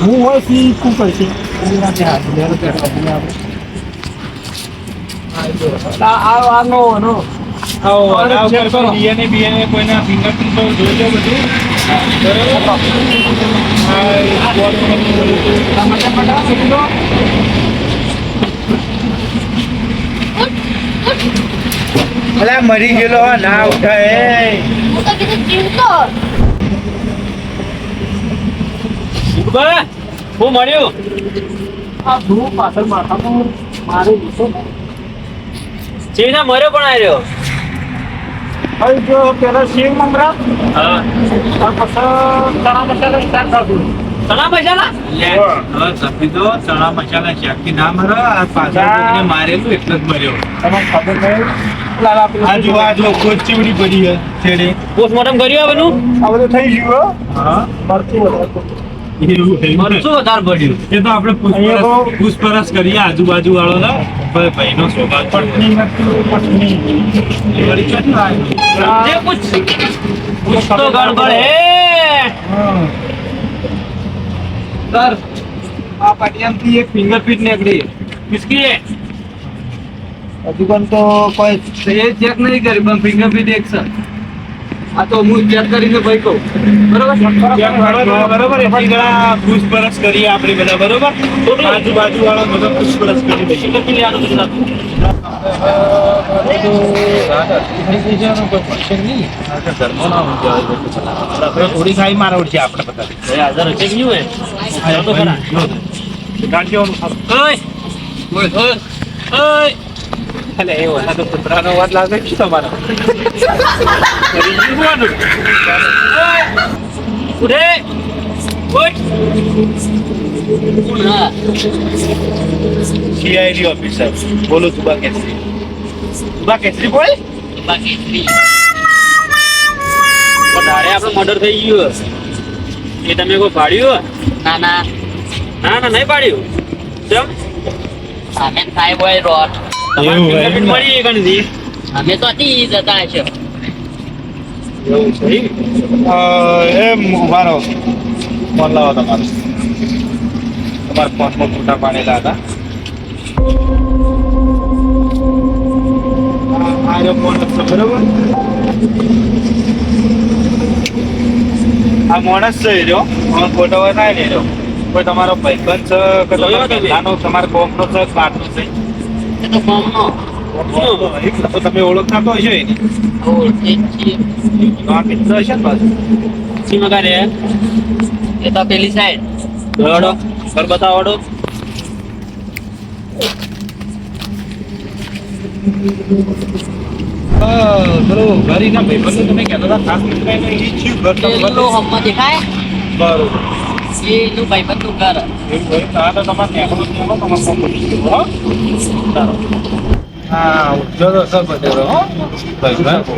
હું હોય સી કોઈના ફિંગરપ્રિન્ટ તો લો બધું. અલા મરી ગયેલો ના ઉઠાય હું હું મળ્યું. આ ધૂળ પાછળ માથામાં મારે ને. ચીના મર્યો પણ આવ્યો હવે જો પેલા શેવ મમરા હા. પછી ચણા મસાલા સ્ટાર્ટ પૈસા હવે સફેદો ચણા મસાલા શાકી ના મરો આ પાછળ મારેલું એટલે જ મર્યો. તમને ખબર નહીં. લાલા આ જો આ જો કોચ ચીવડી પડી છે છેડે. પોસ્ટમોર્ટમ કર્યું આ બધું? આ બધું થઈ ગયું હા. વધારે. પૂછપરછ કરીએ આજુબાજુ વાળો ભાઈ નો સ્વભાવ ગડબડ સર આ પાટિયામાંથી એક ફિંગરપ્રિન્ટ નીકળી. કિસકી હજુ પણ તો કોઈ એ ચેક નહીં કરી પણ ફિંગરપ્રિન્ટ એક સર આ તો હું ચેક કરીને ભાઈ કહું. બરોબર? બરોબર એટલી પૂછપરછ કરીએ આપણે બધા બરોબર? આજુબાજુ વાળા બધા પૂછપરછ કરી ગુજરાત થોડી ખાઈ મારવડ છે આપણે બધા હાજર હશે કે હોય? તો ઓય ઓય ઓય. અલે એ ઓલા તો કૂતરાનો અવાજ લાગે છે તમારો ઉઠે ઉઠ કોણ હા સીઆઈડી ઓફિસર બોલો તુબા કેસરી તુબા કેસરી બોલ બાકી સ્ત્રી પણ તારે આપણે મર્ડર થઈ ગયું એ તમે કોઈ પાડ્યું ના ના ના ના નહીં પાડ્યું કેમ અમે થાય હોય રોટ તમારી એવું એમ ને? મળી એ અમે તો અતિ જતા હશો. એમ ઊભા ફોન લાવો તમારો. તમારા ફોનમાં ફોટા પાડેલા હતા. આ- આ જો ફોન હતો બરોબર? આ માણસ છે રહ્યો. ફોટો બનાવી ને રહ્યો. કોઈ તમારો ભાઈબંધ છે કે તમારો નાનો તમારા કોમનો છે બહારનો છે? તમે ઓળખતા તો હશો એની ઓળખે જ છીએ આ મિત્ર હશે ને પાછું? સીમા કારે એ તો પેલી સાઈડ દોડો. ઘર બતાવડો પેલું ઘરીના ભાઈબંધો તમે કહેતા હતા ખાસ ઘર. હમણાં દેખાય? બરોબર. એ એનું ભાઈબંધનું ઘર એવું હોય તો આ તો તમારે નેકળો નેકળો, તમારે ફોન કરી હો? સારું. હા ઉઠજો તો સર બધેરો, હો? ભાઈબંધ.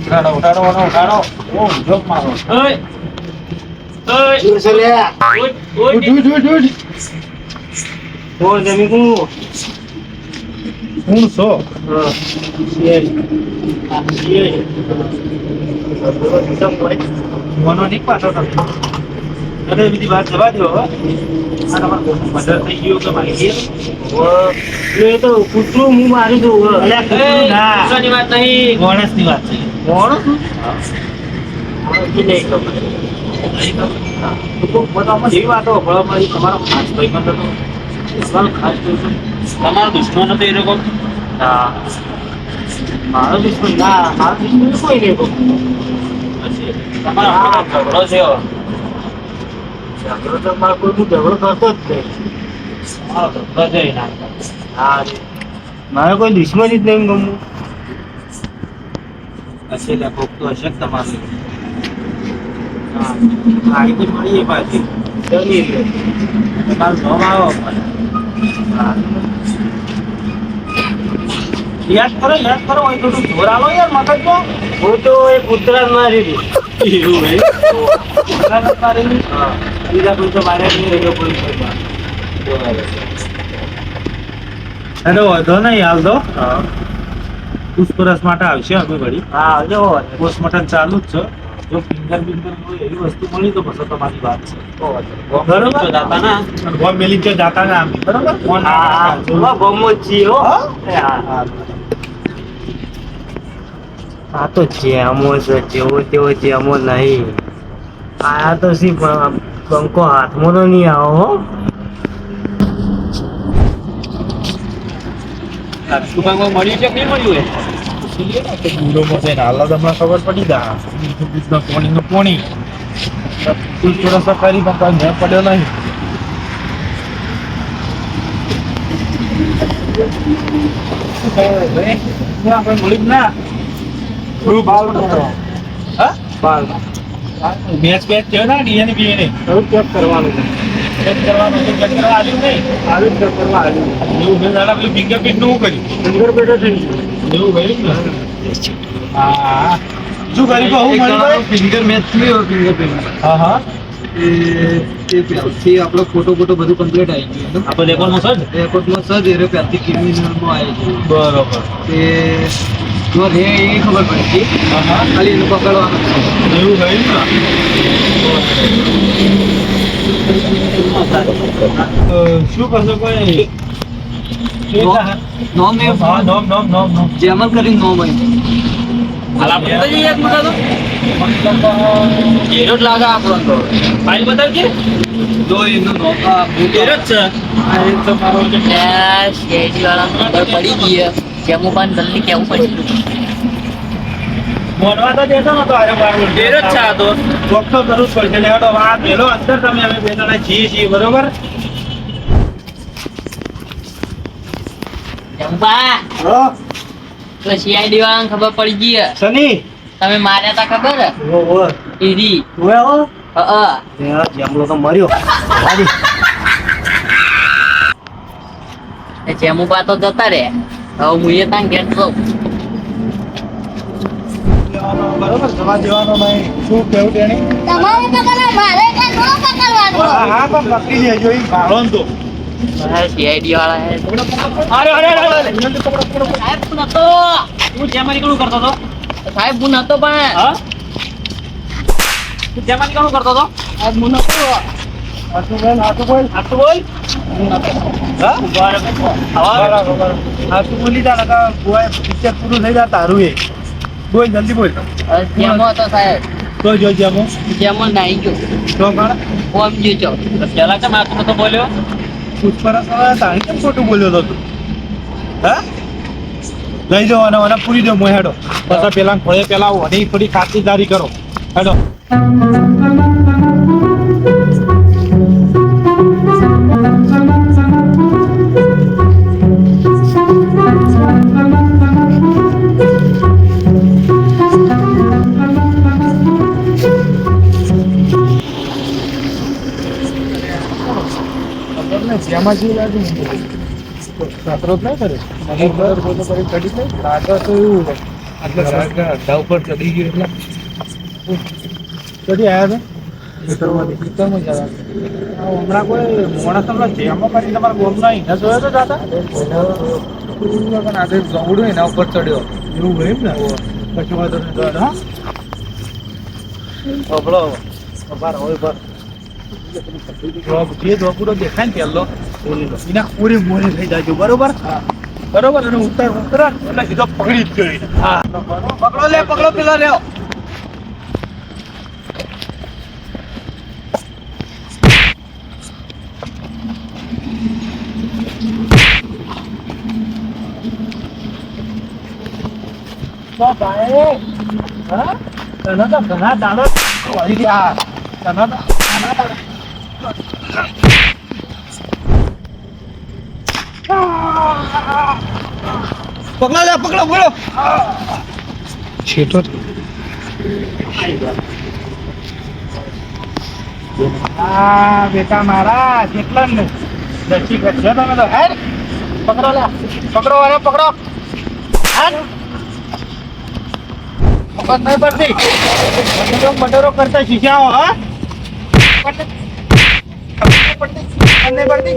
ઉઠાડો, ઉઠાડો, ઉઠાડો, ઉઠાડો. ઓ, ઊંઘો જ મારો. ઓય ઓય શું છે લે? ઉઠ, ઉઠ, ઉઠ, ઉઠ. ઓ, જમી કુ. હું છો? મોનો નહીં પાછો તમે. અરે બીજી વાત જવા દો મદદ થઈ ગયો કે મારી? એ તો કૂતરું હું મારી દઉં ના. વાત નહીં માણસની વાત છે મોણસ? નહીં ખબર. એવી વાતો તમારો ખાસ ભાઈબંધ હતો. તમારો ખાસ. તમારો દુશ્મન હતો એ લોકો ના. મારો દુશ્મન ના મારો દુશ્મન કોઈ નહીં. તમારો ઝઘડો છે તો કોઈ ઝઘડો કરતો જ નહીં. હા મારે કોઈ દુશ્મની જ નહીં ગમવું હશે ત્યાં કોક તો હશે તમારું. એ તો મળીએ પાછી. લે. તમારું નામ આવો હા. યાદ કરો યાદ કરો હોય થોડું જોર આલો યાર મગજમાં હું તો એ કૂતરા મારી દઉં એવું હે કૂતરા મારેલી? બીજા કોઈ તો મારે નહીં રહ્યો કોઈ બરાબર અરે વાંધો નહીં હાલ દો પૂછપરછ માટે આવશે અમે વળી. હા જો પોસ્ટમોર્ટમ ચાલુ જ છે. જો ફિંગર બિંગર હોય એવી વસ્તુ મળી તો પછી તમારી વાત છે. બરોબર? દાતા ના? ગોમ મેલી જો જાતા ના બરોબર? ફોન હા ગમો જી આ તો જેમો છે જેવો તેવો જેમો નહીં. આ તો સી પણ બંકો હાથમાં તો નહીં આવો હો. મળ્યું ને થોડા બાલ હા બાલ મેચ બેચ થયો ના ડીએની ને થોડું ચેક કરવાનું ચેક કરવાનું છે ચેક કરવા આવ્યું નહીં? આવ્યું ચેક કરવા આવ્યું. એવું મેં દાડા પેલું ફિંગરપ્રિન્ટનું કર્યું? ફિંગરપ્રિન્ટ થઈ એવું કર્યું ને? હા. ફિંગર મેચ થયું હા હા. એ આપણો ફોટો ફોટો બધું કમ્પ્લીટ આવી ગયું આપણે રેકોર્ડમાં સર એરપોર્ટમાં સજ એ કિડની પહેલથી ક્રિમિનલમાં આવી ગયું બરોબર. એ જો રે એ ખબર પડી હતી હા હા. ખાલી એનું પકડવાનું. એવું થયું ને? શું કરશો કોઈ? નોમ એ હા નોમ નોમ નોમ નોમ જેમલ કરીને નોમ આવી હાલ આપણે તો જઈએ એક તો. હીરો જ લાગે આપણો તો. ફાઇલ બતાવજે. જો એનું નોમ આ જ છે. આ તમારો વાળા પડી ગઈ છે. જેમું પણ જલ્દી કેવું પડશે. મોડવા તો દેશો નતો તો અરે બરાબર એ જ છે તો. તો કરવું જ પડશે. એટલે હેડો આ પેલો અંદર તમે અમે બે જણા છીએ છીએ બરોબર જંપા તો સીઆઈડી વાળાને ખબર પડી ગઈ. સની તમે માર્યા તા ખબર ઓ ઓ ઈરી. ઓએ ઓ અ જેમલો તો મર્યો. હાજી એ જેમું બા તો જતા રે હવે હું એ તાંગ ઘેર જઉં બરોબર જવા દેવાનો નહીં શું કેવું તેની તમારે પકડવા મારે કાંઈ ન પકડવાનું. હા હા પણ પકડી લેજો એ ભાળો તો. સીઆઈડી વાળા હે. અરે અરે અરે અરે સાહેબ હું નતો. તું જેમાં નીકળું કરતો હતો. સાહેબ હું નતો પણ. હા? તું જેમારી કણું કરતો હતો? સાહેબ હું નતો. હાથું બોલ હાથું બોલ. હાથું તું બોલ. હા? બરાબર બરાબર હાથું બોલી જા નકા ગોવા પિક્ચર પૂરું થઈ જાય તારું એ. બોલ જલ્દી બોલ. જેમો તો સાહેબ. તો જો જેમો. જેમો નાઈ ગયો. તો કાણ ઓમ જીજો પેલા કેમ આ તો બોલ્યો? પૂછપરછ વાળા તાણી કેમ ખોટું બોલ્યો તો તું? હા? લઈ જાઓ અને મને પૂરી દો મોહેડો પછી પેલા ખોળે પેલા ઓની થોડી ખાતરીદારી કરો. હેડો. જેમાં જેવું લાગે ખતરો જ નહીં કરે? ચડી નહીં લાગે તો એવું એટલે ઉપર ચડી ગયું એટલે. ચડી આવ્યા જવા હમણાં કોઈ માણસ હમણાં જેમાં કરી તમારા ગોમના જોયો તો દાદા આજે જવડું એના ઉપર ચડ્યો. એવું હોય ને? પછી વાંધો નહીં હા? અબળો અભાર હોય ભાર જે ધોકુડો દેખાય ને પહેલો. એના પૂરી મોરે થઈ જાય બરોબર? બરોબર, અને ઉતાર ઉતરા એટલે સીધો પકડી જ ગયો હા. પકડો લે, પકડો પેલા લ્યો. ભાઈ, હા? તને તો ઘણા દાડો તને તો ઘણા દાડો પકડો લે પકડો પકડો. છેટો આ બેટા મારા કેટલા ને દસી કરશો તમે તો. હેડ પકડો લે પકડો અરે પકડો. હેડ નહીં પડતી. મટરો મટરો કરતા શીખ્યા હો હા. પડતી નહીં પડતી.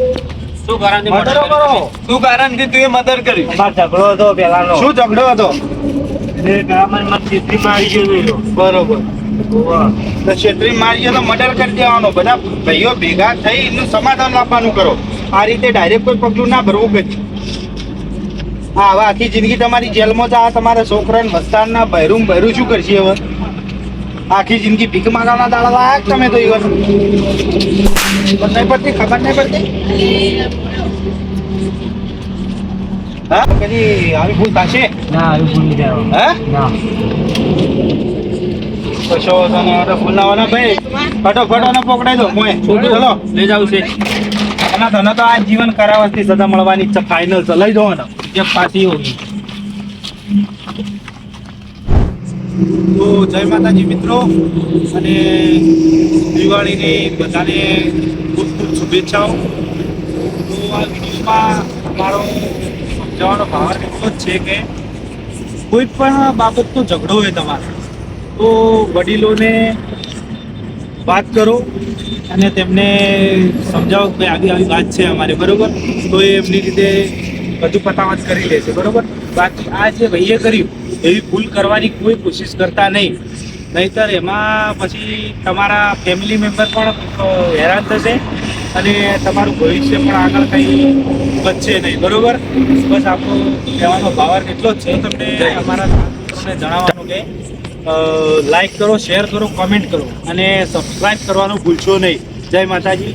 શું કારણ મટરો કરો. શું કારણથી તું એ મર્ડર કરી. ઝઘડો હતો પેલાનો. શું ઝઘડો હતો? બરોબર. છેતરી મારી તો મર્ડર કરી દેવાનો. બધા ભાઈઓ ભેગા થઈ એનું સમાધાન લાવવાનું કરો. આ રીતે ડાયરેક્ટ કોઈ પગલું ના ભરવું કે હા હવે આખી જિંદગી તમારી જેલમાં જ આ તમારા છોકરાને મસ્તાનના બહેરું બહેરું શું કરશે હવે? આખી જિંદગી ભીખ માગવાના દાડા લાયક તમે તો એ વસ્તુ ખબર નહીં પડતી? ખબર નહીં પડતી? હા કદી આવી ભૂલ થશે? ના આવી ભૂલ નહીં થાય. હા? ના. કશો ભાઈ. ફટોફટ અને પકડાઈ દો મોય ચલો. લઈ જાવ છે. અને તને તો આ જીવન કરાવવાથી સજા મળવાની ઈચ્છા ફાઇનલ છે લઈ દો જે તો જય માતાજી મિત્રો. અને દિવાળીની બધાને ખૂબ ખૂબ શુભેચ્છાઓ. તો આ વિડીયોમાં મારો સમજાવવાનો ભાવ એટલો જ છે કે કોઈ પણ બાબતનો ઝઘડો હોય તમારે, તો વડીલોને વાત કરો અને તેમને સમજાવો કે આવી આવી વાત છે અમારે, બરોબર? તો એ એમની રીતે બધું પતાવત કરી લેશે બરોબર? બાકી આ જે ભાઈએ કર્યું, એવી ભૂલ કરવાની કોઈ કોશિશ કરતા નહીં. નહીતર એમાં પછી તમારા ફેમિલી મેમ્બર પણ હેરાન થશે અને તમારું ભવિષ્ય પણ આગળ કંઈ વધશે નહીં. બરોબર? બસ આપણો કહેવાનો ભાવાર્થ એટલો જ છે. તમને અમારા મિત્રોને જણાવવાનું કે લાઈક કરો શેર કરો કોમેન્ટ કરો અને સબસ્ક્રાઈબ કરવાનું ભૂલશો નહીં. જય માતાજી.